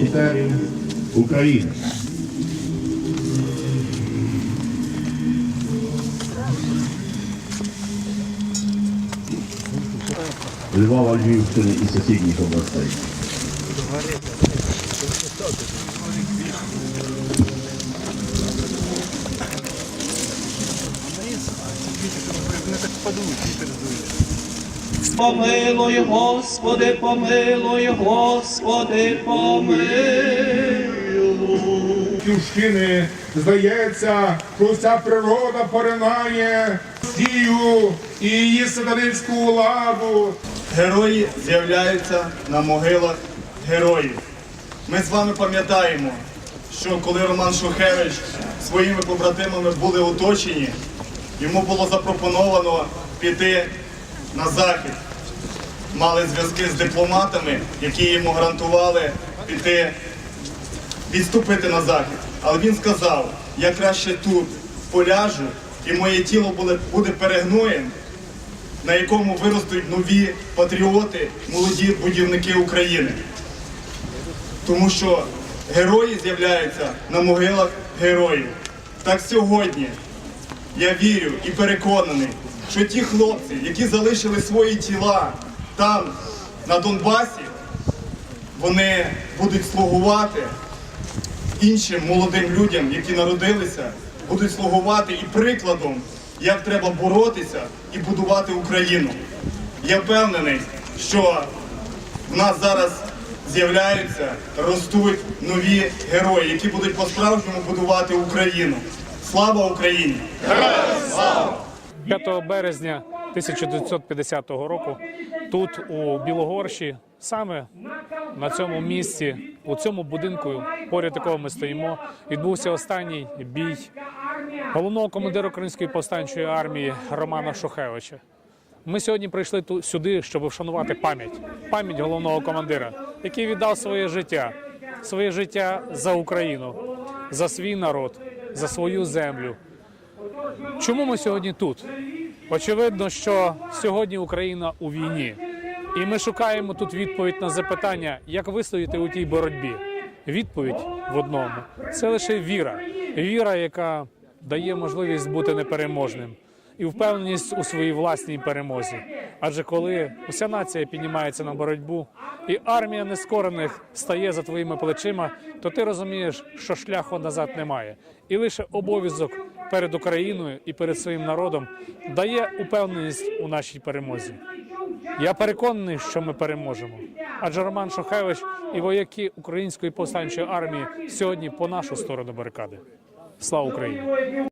офіцерів України. Львова, Львівщини і сусідніх областей. Помилуй, Господи, помилуй, Господи, помилуй. Батьківщини, здається, що вся природа поринає Росію і її сатанинську владу. Герої з'являються на могилах героїв. Ми з вами пам'ятаємо, що коли Роман Шухевич своїми побратимами були оточені, йому було запропоновано піти на захід. Мали зв'язки з дипломатами, які йому гарантували піти відступити на захід. Але він сказав, я краще тут поляжу, і моє тіло буде, буде перегноєм, на якому виростуть нові патріоти, молоді будівники України. Тому що герої з'являються на могилах героїв. Так сьогодні я вірю і переконаний, що ті хлопці, які залишили свої тіла там, на Донбасі, вони будуть слугувати іншим молодим людям, які народилися, будуть слугувати і прикладом, як треба боротися і будувати Україну. Я впевнений, що в нас зараз з'являються, ростуть нові герої, які будуть по-справжньому будувати Україну. Слава Україні! 5 березня 1950 року тут у Білогорщі, саме на цьому місці, у цьому будинку, поряд якого ми стоїмо, відбувся останній бій головного командира Української повстанчої армії Романа Шухевича. Ми сьогодні прийшли ту- сюди, щоб вшанувати пам'ять, пам'ять головного командира, який віддав своє життя, своє життя за Україну, за свій народ, за свою землю. Чому ми сьогодні тут? Очевидно, що сьогодні Україна у війні, і ми шукаємо тут відповідь на запитання, як вистояти у тій боротьбі. Відповідь в одному це лише віра, віра, яка дає можливість бути непереможним, і впевненість у своїй власній перемозі. Адже коли уся нація піднімається на боротьбу, і армія нескорених стає за твоїми плечима, то ти розумієш, що шляху назад немає, і лише обов'язок перед Україною і перед своїм народом дає упевненість у нашій перемозі. Я переконаний, що ми переможемо. Адже Роман Шухевич і вояки Української повстанчої армії сьогодні по нашу сторону барикади. Слава Україні!